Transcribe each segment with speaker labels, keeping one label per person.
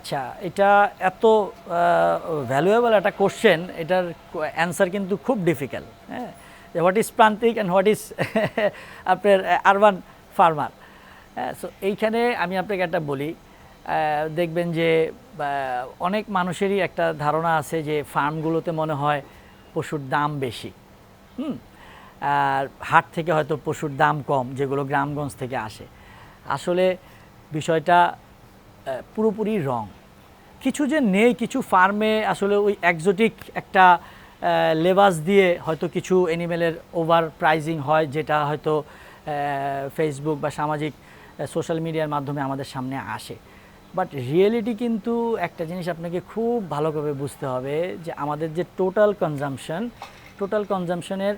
Speaker 1: আচ্ছা এটা এত ভ্যালুয়েবল একটা কোশ্চেন এটার অ্যান্সার কিন্তু খুব ডিফিকাল্ট হ্যাঁ? হোয়াট ইজ প্রান্তিক অ্যান্ড হোয়াট ইজ আপনার আরবান ফার্মার সো এইখানে আমি আপনাকে একটা বলি দেখবেন যে অনেক মানুষেরই একটা ধারণা আছে যে ফার্মগুলোতে মনে হয় পশুর দাম বেশি, হুম? আর হাট থেকে হয়তো পশুর দাম কম, যেগুলো গ্রামগঞ্জ থেকে আসে। আসলে বিষয়টা পুরোপুরি রং। কিছু যে নেই, কিছু ফার্মে আসলে ওই একজোটিক একটা লেবাস দিয়ে হয়তো কিছু অ্যানিমেলের ওভার প্রাইজিং হয়, যেটা হয়তো ফেসবুক বা সামাজিক সোশ্যাল মিডিয়ার মাধ্যমে আমাদের সামনে আসে। বাট রিয়েলিটি কিন্তু একটা জিনিস আপনাকে খুব ভালোভাবে বুঝতে হবে যে আমাদের যে টোটাল কনজামশন টোটাল কনজামশনের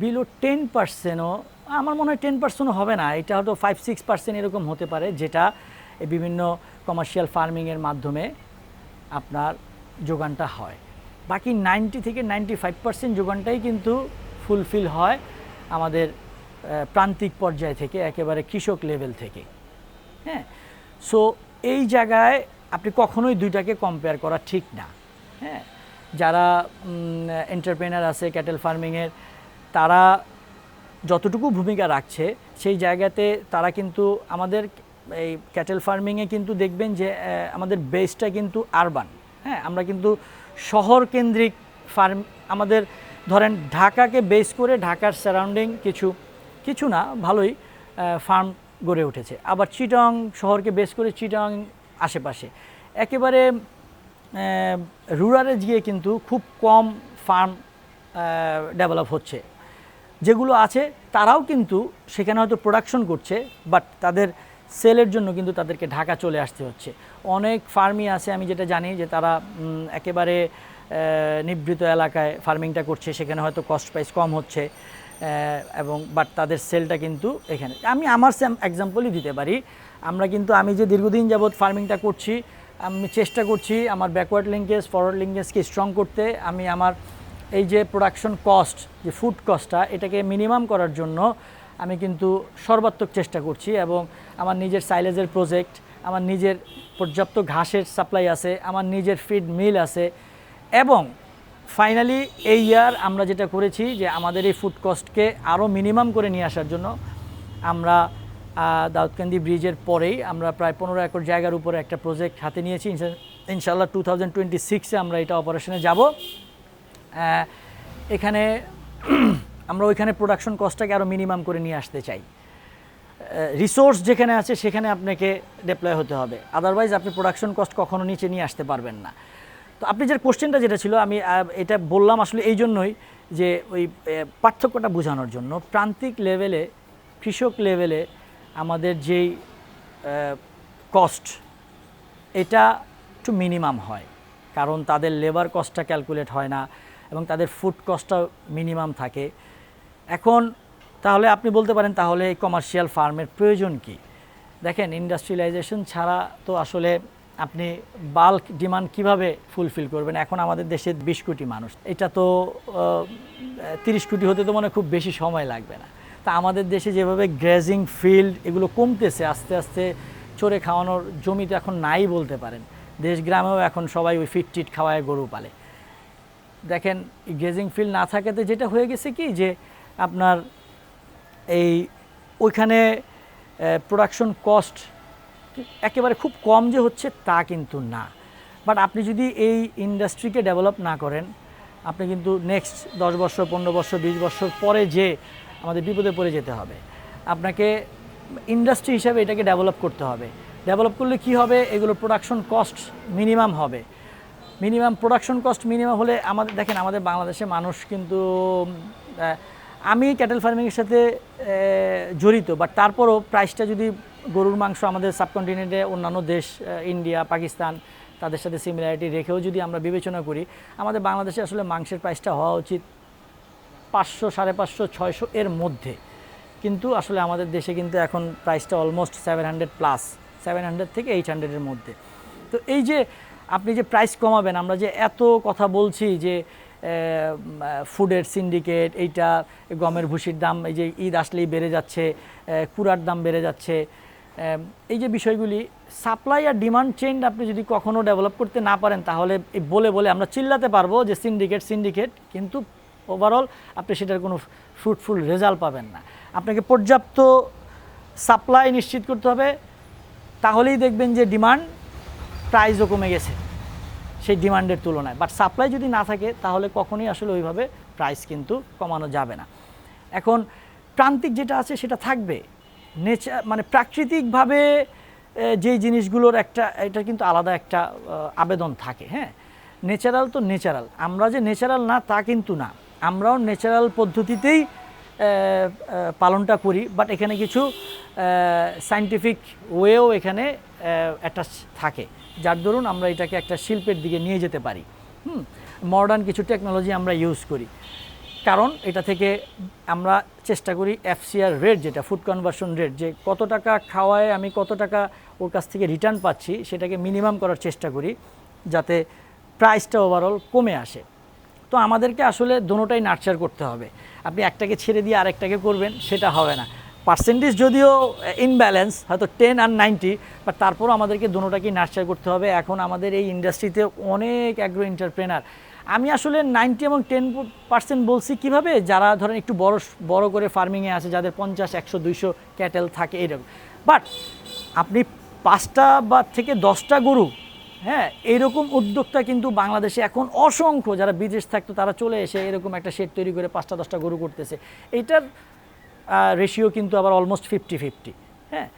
Speaker 1: বিলো টেন পার্সেন্টও আমার মনে হয় টেন পার্সেন্টও হবে না। এটা হয়তো ফাইভ সিক্স পার্সেন্ট এরকম হতে পারে, যেটা বিভিন্ন কমার্শিয়াল ফার্মিংয়ের মাধ্যমে আপনার যোগানটা হয়। বাকি নাইনটি থেকে নাইনটি ফাইভ পার্সেন্ট যোগানটাই কিন্তু ফুলফিল হয় আমাদের প্রান্তিক পর্যায় থেকে, একেবারে কৃষক লেভেল থেকে। হ্যাঁ? সো এই জায়গায় আপনি কখনোই দুইটাকে কম্পেয়ার করা ঠিক না। হ্যাঁ? যারা এন্টারপ্রেনার আছে ক্যাটেল ফার্মিংয়ের তারা যতটুকু ভূমিকা রাখছে, সেই জায়গাতে তারা কিন্তু আমাদের এই ক্যাটেল ফার্মিংয়ে কিন্তু দেখবেন যে আমাদের বেসটা কিন্তু আরবান হ্যাঁ? আমরা কিন্তু শহর কেন্দ্রিক ফার্ম আমাদের ধরেন ঢাকাকে বেস করে ঢাকার সারাউন্ডিং কিছু কিছু না, ভালোই ফার্ম গড়ে উঠেছে। আবার চিটং শহরকে বেস করে চিটং আশেপাশে। একেবারে রুরালে গিয়ে কিন্তু খুব কম ফার্ম ডেভেলপ হচ্ছে। যেগুলো আছে, তারাও কিন্তু সেখানে হয়তো প্রোডাকশন করছে বাট তাদের সেলের জন্য কিন্তু তাদেরকে ঢাকা চলে আসতে হচ্ছে। অনেক ফার্মি আছে, আমি যেটা জানি যে তারা একেবারে নিবৃত এলাকায় ফার্মিংটা করছে, সেখানে হয়তো কস্ট প্রাইস কম হচ্ছে এবং বাট তাদের সেলটা কিন্তু এখানে। আমি আমার সেম এক্সাম্পলই দিতে পারি। আমরা কিন্তু, আমি যে দীর্ঘদিন যাবৎ ফার্মিংটা করছি, আমি চেষ্টা করছি আমার ব্যাকওয়ার্ড লিঙ্কেজ ফরওয়ার্ড লিঙ্কেজকে স্ট্রং করতে। আমি আমার এই যে প্রোডাকশন কস্ট যে ফুড কস্টটা এটাকে মিনিমাম করার জন্য আমি কিন্তু সর্বাত্মক চেষ্টা করছি এবং আমার নিজের সাইলেজের প্রজেক্ট আমার নিজের পর্যাপ্ত ঘাসের সাপ্লাই আছে, আমার নিজের ফিড মিল আছে এবং ফাইনালি এই ইয়ার আমরা যেটা করেছি যে আমাদের এই ফুড কস্টকে আরও মিনিমাম করে নিয়ে আসার জন্য আমরা দাউদকান্দি ব্রিজের পরেই আমরা প্রায় পনেরো একর জায়গার উপরে একটা প্রজেক্ট হাতে নিয়েছি। ইনশা- ইনশাল্লাহ টু থাউজেন্ড টোয়েন্টি সিক্সে আমরা এটা অপারেশনে যাব। এখানে আমরা ওইখানে প্রোডাকশন কস্টটাকে আরও মিনিমাম করে নিয়ে আসতে চাই। রিসোর্স যেখানে আছে সেখানে আপনাকে ডেপ্লয় হতে হবে। আদারওয়াইজ আপনি প্রোডাকশন কস্ট কখনো নিচে নিয়ে আসতে পারবেন না। তো আপনি যে কোশ্চেনটা যেটা ছিল, আমি এটা বললাম আসলে এই জন্যই যে ওই পার্থক্যটা বোঝানোর জন্য। প্রান্তিক লেভেলে কৃষক লেভেলে আমাদের যেই কস্ট এটা একটু মিনিমাম হয়। কারণ তাদের লেবার কস্টটা ক্যালকুলেট হয় না এবং তাদের ফুড কস্টটা মিনিমাম থাকে। এখন তাহলে আপনি বলতে পারেন তাহলে এই কমার্শিয়াল ফার্মের প্রয়োজন কি? দেখেন ইন্ডাস্ট্রিয়ালাইজেশন ছাড়া তো আসলে আপনি বাল্ক ডিমান্ড কীভাবে ফুলফিল করবেন? এখন আমাদের দেশে বিশ কোটি মানুষ। এটা তো তিরিশ কোটি হতে তো মনে খুব বেশি সময় লাগবে না। তা আমাদের দেশে যেভাবে গ্রেজিং ফিল্ড এগুলো কমতেছে, আস্তে আস্তে চড়ে খাওয়ানোর জমি তো এখন নাই বলতে পারেন। দেশ গ্রামেও এখন সবাই ওই ফিট টিট খাওয়ায় গরু পালে। দেখেন গ্রেজিং ফিল্ড না থাকাতে যেটা হয়ে গেছে কি? যে আপনার এই ওইখানে প্রোডাকশন কস্ট একেবারে খুব কম যে হচ্ছে তা কিন্তু না। বাট আপনি যদি এই ইন্ডাস্ট্রিকে ডেভেলপ না করেন, আপনি কিন্তু নেক্সট দশ বছর, পনেরো বছর, বিশ বছর পরে যে আমাদের বিপদে পড়ে যেতে হবে, আপনাকে ইন্ডাস্ট্রি হিসাবে এটাকে ডেভেলপ করতে হবে। ডেভেলপ করলে কি হবে? এগুলো প্রোডাকশন কস্ট মিনিমাম হবে। মিনিমাম প্রোডাকশন কস্ট মিনিমাম হলে আমাদের, দেখেন আমাদের বাংলাদেশে মানুষ কিন্তু আমি ক্যাটেল ফার্মিংয়ের সাথে জড়িত বাট তারপরও প্রাইসটা যদি গরুর মাংস আমাদের সাবকন্টিনেন্টে অন্যান্য দেশ ইন্ডিয়া পাকিস্তান তাদের সাথে সিমিলারিটি রেখেও যদি আমরা বিবেচনা করি, আমাদের বাংলাদেশে আসলে মাংসের প্রাইসটা হওয়া উচিত পাঁচশো, সাড়ে পাঁচশো, ছয়শো এর মধ্যে। কিন্তু আসলে আমাদের দেশে কিন্তু এখন প্রাইসটা almost seven hundred plus seven hundred থেকে এইট হান্ড্রেডের মধ্যে। তো এই যে আপনি যে প্রাইস কমাবেন, আমরা যে এত কথা বলছি যে ফুডের সিন্ডিকেট, এইটা গমের ভুসির দাম এই যে ঈদ আসলেই বেড়ে যাচ্ছে কুড়ার দাম বেড়ে যাচ্ছে। এই যে বিষয়গুলি, সাপ্লাই আর ডিমান্ড চেইন আপনি যদি কখনও ডেভেলপ করতে না পারেন, তাহলে বলে বলে আমরা চিল্লাতে পারব যে সিন্ডিকেট সিন্ডিকেট, কিন্তু ওভারঅল আপনি সেটার কোনো ফ্রুটফুল রেজাল্ট পাবেন না। আপনাকে পর্যাপ্ত সাপ্লাই নিশ্চিত করতে হবে, তাহলেই দেখবেন যে ডিমান্ড প্রাইসও কমে গেছে। সেই ডিমান্ডের তুলনায়। বাট সাপ্লাই যদি না থাকে, তাহলে কখনোই আসলে ওইভাবে প্রাইস কিন্তু কমানো যাবে না। এখন প্রান্তিক যেটা আছে, সেটা থাকবে। নেচার মানে প্রাকৃতিকভাবে যেই জিনিসগুলোর একটা এটা কিন্তু আলাদা একটা আবেদন থাকে হ্যাঁ? ন্যাচারাল তো ন্যাচারাল আমরা যে ন্যাচারাল না, তা কিন্তু না। আমরাও ন্যাচারাল পদ্ধতিতেই পালনটা করি বাট এখানে কিছু সাইন্টিফিক ওয়েও এখানে অ্যাটাচ থাকে। যার দরুন আমরা এটাকে একটা শিল্পের দিকে নিয়ে যেতে পারি। হুম মডার্ন কিছু টেকনোলজি আমরা ইউজ করি। কারণ এটা থেকে আমরা চেষ্টা করি এফসিআর রেট যেটা ফুড কনভার্সন রেট যে কত টাকা খাওয়ায় আমি কত টাকা ওর কাছ থেকে রিটার্ন পাচ্ছি, সেটাকে মিনিমাম করার চেষ্টা করি, যাতে প্রাইসটা ওভারঅল কমে আসে। তো আমাদেরকে আসলে দোনোটাই নার্চার করতে হবে। আপনি একটাকে ছেড়ে দিয়ে আরেকটাকে করবেন, সেটা হবে না। পার্সেন্টেজ যদিও ইনব্যালেন্স হয়তো টেন আর নাইনটি বাট তারপরও আমাদেরকে দোনোটাকেই নার্চার করতে হবে। এখন আমাদের এই ইন্ডাস্ট্রিতে অনেক অ্যাগ্রো এন্টারপ্রেনার আমি আসলে নাইনটি এবং টেন পার্সেন্ট বলছি কীভাবে? যারা ধরেন একটু বড় বড় করে ফার্মিংয়ে আছে, যাদের পঞ্চাশ, একশো, দুইশো ক্যাটেল থাকে এরকম বাট আপনি পাঁচটা বা থেকে দশটা গরু হ্যাঁ এরকম উদ্যোক্তা কিন্তু বাংলাদেশে এখন অসংখ্য, যারা বিদেশ থাকতো তারা চলে এসে এরকম একটা শেড তৈরি করে পাঁচটা, দশটা গরু করতেছে। এইটার রেশিও কিন্তু আবার অলমোস্ট ফিফটি ফিফটি হ্যাঁ।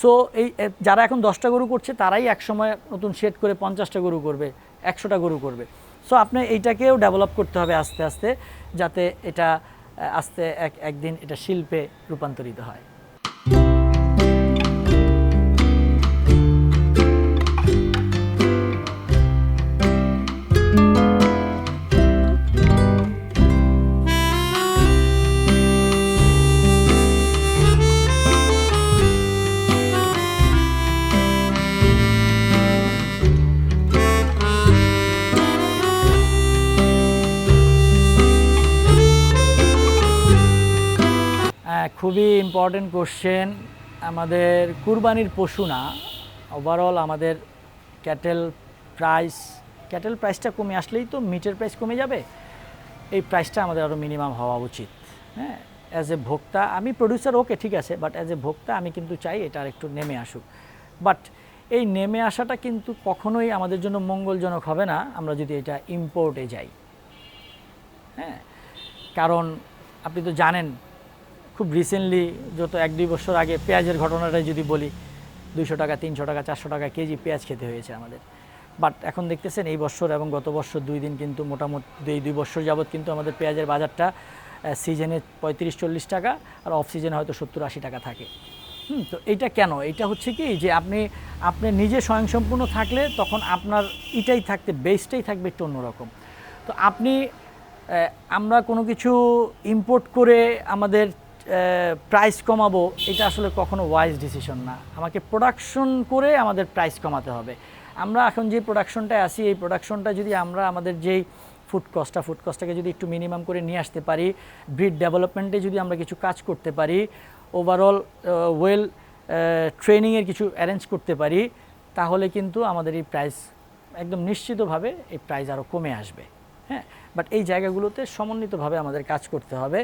Speaker 1: সো এই যারা এখন দশটা গরু করছে তারাই একসময় নতুন শেড করে পঞ্চাশটা গরু করবে, একশোটা গরু করবে। সো আপনি এইটাকেও ডেভেলপ করতে হবে আস্তে আস্তে, যাতে এটা আস্তে এক, একদিন এটা শিল্পে রূপান্তরিত হয়। খুবই ইম্পর্টেন্ট কোশ্চেন আমাদের কুরবানির পশু না ওভারঅল আমাদের ক্যাটেল প্রাইস ক্যাটেল প্রাইসটা কমে আসলেই তো মিটের প্রাইস কমে যাবে। এই প্রাইসটা আমাদের আরও মিনিমাম হওয়া উচিত। হ্যাঁ অ্যাজ এ ভোক্তা, আমি প্রডিউসার ওকে ঠিক আছে বাট অ্যাজ এ ভোক্তা আমি কিন্তু চাই এটা একটু নেমে আসুক। বাট এই নেমে আসাটা কিন্তু কখনোই আমাদের জন্য মঙ্গলজনক হবে না, আমরা যদি এটা ইম্পোর্টে যাই। হ্যাঁ কারণ আপনি তো জানেন খুব রিসেন্টলি যত এক দুই বছর আগে পেঁয়াজের ঘটনাটাই যদি বলি, দুইশো টাকা, তিনশো টাকা, চারশো টাকা কেজি পেঁয়াজ খেতে হয়েছে আমাদের। বাট এখন দেখতেছেন এই বছর এবং গত বছর দুই দিন কিন্তু মোটামুটি এই দুই বছর যাবৎ কিন্তু আমাদের পেঁয়াজের বাজারটা সিজনে পঁয়ত্রিশ, চল্লিশ টাকা আর অফ সিজনে হয়তো সত্তর, আশি টাকা থাকে। হুম, তো এইটা কেন? এটা হচ্ছে কি যে আপনি আপনি নিজে স্বয়ংসম্পূর্ণ থাকলে তখন আপনার এটাই থাকতে বেসটাই থাকবে একটু অন্যরকম। তো আপনি আমরা কোনো কিছু ইম্পোর্ট করে আমাদের প্রাইস কমাবো, এটা আসলে কখনো ওয়াইজ ডিসিশন না। আমাকে প্রোডাকশন করে আমাদের প্রাইস কমাতে হবে। আমরা এখন যে প্রোডাকশনটায় আসি এই প্রোডাকশনটা যদি আমরা আমাদের যেই ফুড কস্টটা ফুড কস্টটাকে যদি একটু মিনিমাম করে নিয়ে আসতে পারি ব্রিড ডেভেলপমেন্টে যদি আমরা কিছু কাজ করতে পারি ওভারঅল ওয়েল ট্রেনিংয়ের কিছু অ্যারেঞ্জ করতে পারি, তাহলে কিন্তু আমাদের এই প্রাইস একদম নিশ্চিতভাবে এই প্রাইস আরও কমে আসবে। হ্যাঁ? বাট এই জায়গাগুলোতে সমন্বিতভাবে আমাদের কাজ করতে হবে।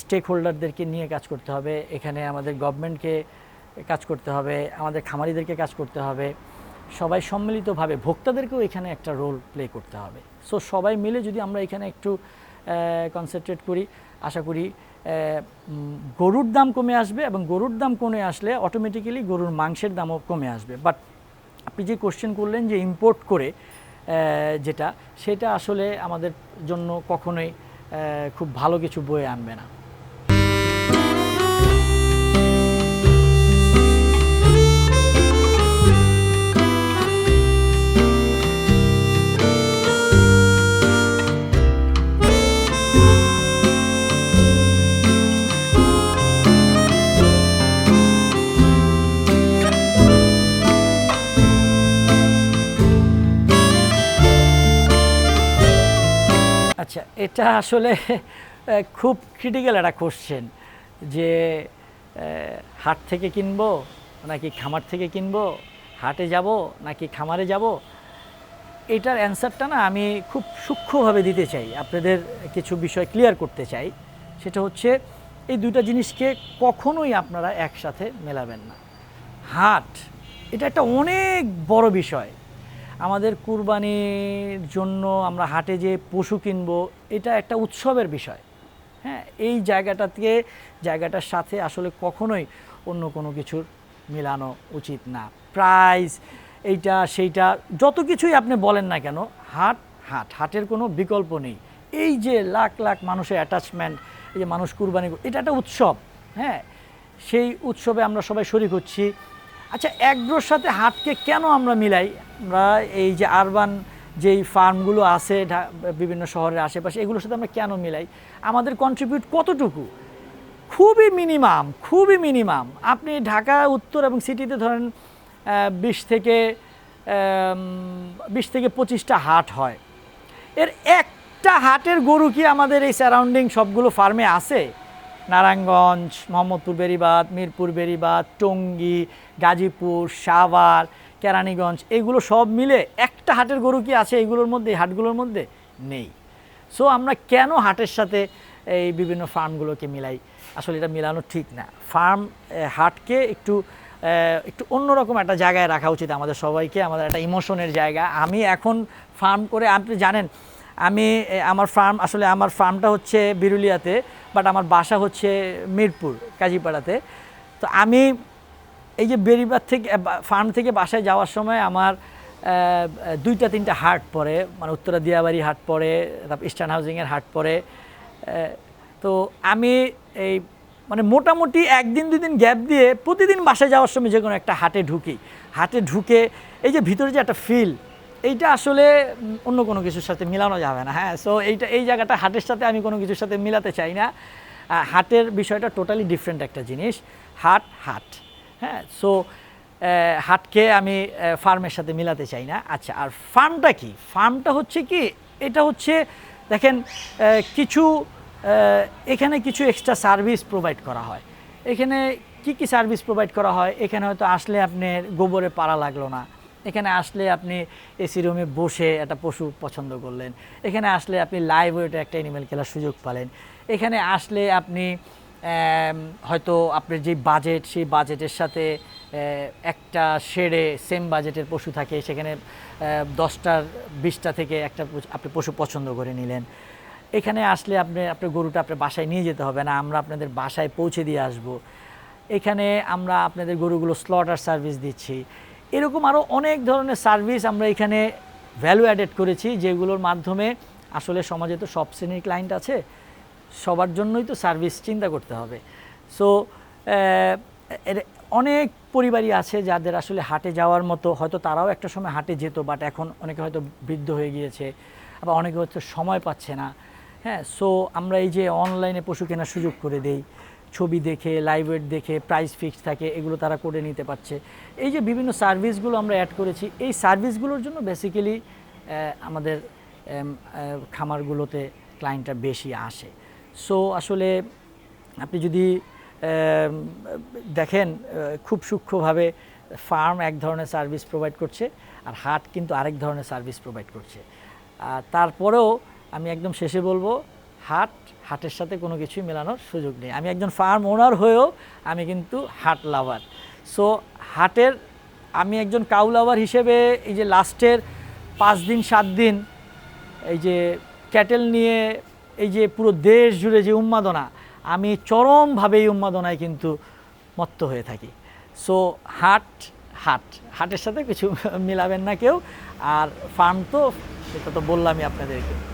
Speaker 1: স্টেক হোল্ডারদেরকে নিয়ে কাজ করতে হবে। এখানে আমাদের গভর্নমেন্টকে কাজ করতে হবে, আমাদের খামারিদেরকে কাজ করতে হবে। সবাই সম্মিলিতভাবে, ভোক্তাদেরকেও এখানে একটা রোল প্লে করতে হবে। সো সবাই মিলে যদি আমরা এখানে একটু কনসেন্ট্রেট করি, আশা করি গরুর দাম কমে আসবে এবং গরুর দাম কমে আসলে অটোমেটিক্যালি গরুর মাংসের দামও কমে আসবে। বাট আপনি যে কোশ্চেন করলেন যে ইম্পোর্ট করে যেটা, সেটা আসলে আমাদের জন্য কখনোই খুব ভালো কিছু বয়ে আনবে না। এটা আসলে খুব ক্রিটিক্যাল একটা কোশ্চেন যে হাট থেকে কিনবো নাকি খামার থেকে কিনবো? হাটে যাব নাকি খামারে যাব? এটার অ্যান্সারটা না আমি খুব সূক্ষ্মভাবে দিতে চাই। আপনাদের কিছু বিষয় ক্লিয়ার করতে চাই। সেটা হচ্ছে, এই দুইটা জিনিসকে কখনোই আপনারা একসাথে মেলাবেন না। হাট, এটা একটা অনেক বড় বিষয়। আমাদের কুরবানির জন্য আমরা হাটে যে পশু কিনব, এটা একটা উৎসবের বিষয়। হ্যাঁ এই জায়গাটাতে, জায়গাটার সাথে আসলে কখনোই অন্য কোনো কিছুর মেলানো উচিত না। প্রাইস এইটা, সেইটা, যত কিছুই আপনি বলেন না কেন, হাট হাট, হাটের কোনো বিকল্প নেই। এই যে লাখ লাখ মানুষের অ্যাটাচমেন্ট এই যে মানুষ কুরবানি, এটা একটা উৎসব। হ্যাঁ সেই উৎসবে আমরা সবাই শরিক হচ্ছি। আচ্ছা একগ্রোর সাথে হাটকে কেন আমরা মিলাই? আমরা এই যে আরবান যেই ফার্মগুলো আছে বিভিন্ন শহরের আশেপাশে, এগুলোর সাথে আমরা কেন মিলাই? আমাদের কন্ট্রিবিউট কতটুকু? খুবই মিনিমাম খুবই মিনিমাম আপনি ঢাকা, উত্তর এবং সিটিতে ধরেন বিশ থেকে বিশ থেকে পঁচিশটা হাট হয়। এর একটা হাটের গরু কি আমাদের এই সারাউন্ডিং সবগুলো ফার্মে আছে? নারায়ণগঞ্জ, মোহাম্মদপুর বেরিবাদ মিরপুর বেরিবাদ টঙ্গী গাজীপুর, সাভার, কেরানীগঞ্জ, এগুলো সব মিলে একটা হাটের গরু কি আছে এইগুলোর মধ্যে হাটগুলোর মধ্যে নেই। সো আমরা কেন হাটের সাথে এই বিভিন্ন ফার্মগুলোকে মিলাই? আসলে এটা মিলানো ঠিক না। ফার্ম হাটকে একটু একটু অন্যরকম একটা জায়গায় রাখা উচিত আমাদের সবাইকে, আমাদের একটা ইমোশনের জায়গা। আমি এখন ফার্ম করে, আপনি জানেন, আমি আমার ফার্ম, আসলে আমার ফার্মটা হচ্ছে বিরুলিয়াতে, বাট আমার বাসা হচ্ছে মিরপুর, কাজীপাড়াতে। তো আমি এই যে বেরিবার থেকে ফার্ম থেকে বাসায় যাওয়ার সময় আমার দুইটা তিনটা হাট পড়ে মানে উত্তরা দিয়াবাড়ি হাট পড়ে, তারপর ইস্টার্ন হাউজিংয়ের হাট পড়ে তো আমি এই মানে মোটামুটি একদিন দুই দিন গ্যাপ দিয়ে প্রতিদিন বাসায় যাওয়ার সময় যে কোনো একটা হাটে ঢুকি। হাটে ঢুকে এই যে ভিতরে যে একটা ফিল এইটা আসলে অন্য কোনো কিছুর সাথে মিলানো যাবে না। হ্যাঁ সো এইটা, এই জায়গাটা হাটের সাথে আমি কোনো কিছুর সাথে মিলাতে চাই না। হাটের বিষয়টা টোটালি ডিফারেন্ট একটা জিনিস। হাট হাট। হ্যাঁ সো হাটকে আমি ফার্মের সাথে মিলাতে চাই না। আচ্ছা আর ফার্মটা কি? ফার্মটা হচ্ছে কি, এটা হচ্ছে, দেখেন কিছু এখানে কিছু এক্সট্রা সার্ভিস প্রোভাইড করা হয়। এখানে কি কি সার্ভিস প্রোভাইড করা হয়? এখানে হয়তো আসলে আপনার গোবরে পাড়া লাগল না। এখানে আসলে আপনি এসি রুমে বসে একটা পশু পছন্দ করলেন। এখানে আসলে আপনি লাইভ ওয়েটে একটা অ্যানিমেল খেলার সুযোগ পেলেন। এখানে আসলে আপনি হয়তো আপনার যে বাজেট সেই বাজেটের সাথে একটা শেডে সেম বাজেটের পশু থাকে, সেখানে দশটার বিশটা থেকে একটা আপনি পশু পছন্দ করে নিলেন। এখানে আসলে আপনি, আপনার গরুটা আপনার বাসায় নিয়ে যেতে হবে না, আমরা আপনাদের বাসায় পৌঁছে দিয়ে আসব। এখানে আমরা আপনাদের গরুগুলো স্লটার সার্ভিস দিচ্ছি। এরকম আরও অনেক ধরনের সার্ভিস আমরা এখানে ভ্যালু অ্যাডেড করেছি, যেগুলোর মাধ্যমে আসলে সমাজে তো সব শ্রেণির ক্লায়েন্ট আছে। সবার জন্যই তো সার্ভিস চিন্তা করতে হবে। সো অনেক পরিবারই আছে যাদের আসলে হাটে যাওয়ার মতো, হয়তো তারাও একটা সময় হাটে যেত বাট এখন অনেকে হয়তো বৃদ্ধ হয়ে গিয়েছে, আবার অনেকে হয়তো সময় পাচ্ছে না। হ্যাঁ সো আমরা এই যে অনলাইনে পশু কেনার সুযোগ করে দেই, ছবি দেখে লাইভ ওয়েট দেখে প্রাইস ফিক্স থাকে, এগুলো তারা করে নিতে পারছে। এই যে বিভিন্ন সার্ভিসগুলো আমরা অ্যাড করেছি, এই সার্ভিসগুলোর জন্য বেসিক্যালি আমাদের খামারগুলোতে ক্লায়েন্টটা বেশি আসে। সো আসলে আপনি যদি দেখেন খুব সূক্ষ্মভাবে ফার্ম এক ধরনের সার্ভিস প্রোভাইড করছে আর হাট কিন্তু আরেক ধরনের সার্ভিস প্রোভাইড করছে। তারপরেও আমি একদম শেষে বলব, হাট, হাটের সাথে কোনো কিছুই মেলানোর সুযোগ নেই। আমি একজন ফার্ম ওনার হয়েও আমি কিন্তু হাট লাভার। সো হাটের, আমি একজন কাউ লাভার হিসেবে এই যে লাস্টের পাঁচ দিন, সাত দিন এই যে ক্যাটেল নিয়ে এই যে পুরো দেশ জুড়ে যে উন্মাদনা, আমি চরমভাবে এই উন্মাদনায় কিন্তু মত্ত হয়ে থাকি। সো হাট হাট। হাটের সাথে কিছু মিলাবেন না কেউ। আর ফার্ম তো, সেটা তো বললামই আপনাদেরকে।